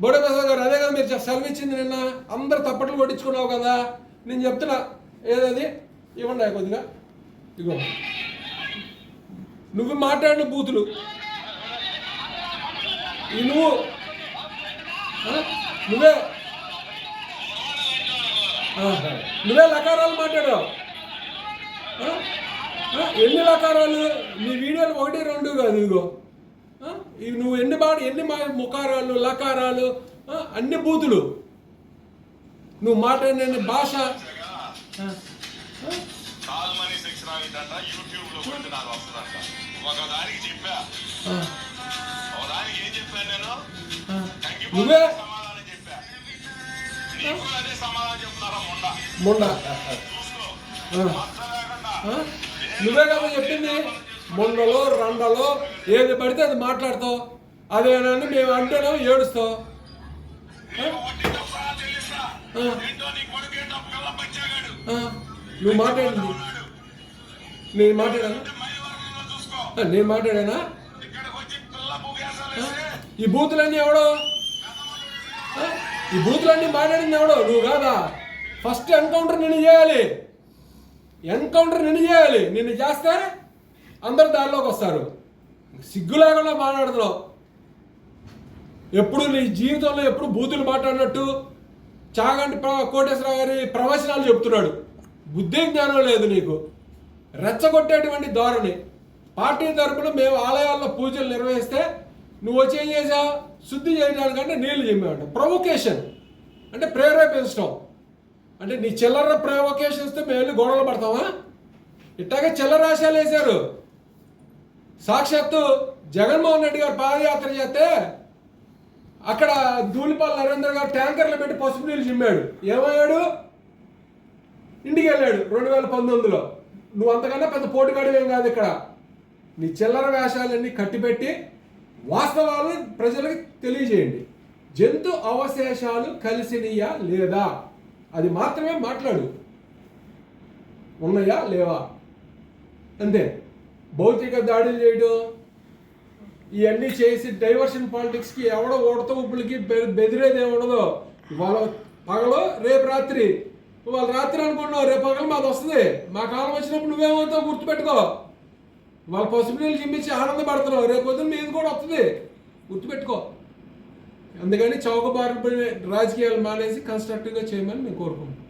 బోడే ప్రసాద్ గారు అదే కదా మీరు సెలవు ఇచ్చింది నిన్న అందరు తప్పట్లు కొట్టించుకున్నావు కదా నేను చెప్తున్నా ఏదది? ఇవ్వండి కొద్దిగా. ఇగో. నువ్వు మాట్లాడిన బూతులు. నువ్వు నువ్వే. నువ్వే లకారాలు మాట్లాడావు. ఎన్ని లకారాలు? నీ వీడియోలు ఒకటి రెండు కాదు ఇదిగో. ఇవి నువ్వు ఎన్ని బాగా ఎన్ని ముఖారాలు లకారాలు? అన్ని బూతులు. నువ్వు మాట్లాడిన భాష. నువ్వే? మొండ? నువ్వే కదా చెప్పింది. మొండలో రండలో ఏది పడితే అది మాట్లాడతావు. అదేనని మేము అంటేనే ఏడుస్తావు. నువ్వు మాట్లాడింది. నేను మాట్లాడానా? నేను మాట్లాడానా? ఈ బూతులన్నీ ఎవడో? ఈ బూతులన్నీ మాట్లాడింది ఎవడో? నువ్వు కాదా? ఫస్ట్ ఎన్కౌంటర్ నేను చేయాలి. ఎన్కౌంటర్ నిన్ను చేయాలి. నిన్ను చేస్తే అందరు దారిలోకి వస్తారు. సిగ్గు లేకుండా మాట్లాడుతున్నావు. ఎప్పుడు నీ జీవితంలో ఎప్పుడు బూతులు మాట్లాడినట్టు చాగంటి ప్ర- కోటేశ్వరరావు గారి ప్రవచనాలు చెప్తున్నాడు. బుద్ధి జ్ఞానం లేదు నీకు. రెచ్చగొట్టేటువంటి ధోరణి. పార్టీ తరపున మేము ఆలయాల్లో పూజలు నిర్వహిస్తే నువ్వు వచ్చి ఏం చేసావు? శుద్ధి చేయడానికంటే నీళ్ళు చెప్పాడు ప్రొవొకేషన్. అంటే ప్రేరేపించడం అంటే నీ చిల్లర ప్రొవొకేషన్స్తో మేము వెళ్ళి గొడవలు పడతామా? ఇట్టాగే చిల్లర రాశాలు వేశారు. సాక్షాత్తు జగన్మోహన్ రెడ్డి గారు పాదయాత్ర చేస్తే అక్కడ ధూళిపాల నరేంద్ర గారు ట్యాంకర్లు పెట్టి పసుపు నీళ్ళు చిమ్మాడు. ఏమయ్యాడు? ఇంటికి వెళ్ళాడు రెండు వేల పంతొమ్మిదిలో. నువ్వు అంతకన్నా పెద్ద పోటీ ఏం కాదు ఇక్కడ. నీ చిల్లర వేషాలన్నీ కట్టిపెట్టి వాస్తవాలు ప్రజలకు తెలియజేయండి. జంతు అవశేషాలు కలిసినయా లేదా? అది మాత్రమే మాట్లాడు. ఉన్నాయా లేవా? అంతే. భౌతిక దాడులు చేయడం ఇవన్నీ చేసి డైవర్షన్ పాలిటిక్స్కి ఎవడో ఓడత ఉప్పులకి బెదిరేది ఏమి ఉండదు ఇవాళ పగలు రేపు రాత్రి. ఇవాళ రాత్రి అనుకున్నావు రేపు పగలు మాది వస్తుంది. మా కాలం వచ్చినప్పుడు నువ్వేమవుతావు గుర్తుపెట్టుకో. వాళ్ళ పసుపునీళ్ళు చింపించి ఆనందపడుతున్నావు రేపు పొద్దున్న మీది కూడా వస్తుంది. గుర్తుపెట్టుకో. అందుకని చౌకబారు రాజకీయాలు మానేసి కన్స్ట్రక్టివ్గా చేయమని నేను కోరుకుంటున్నాను.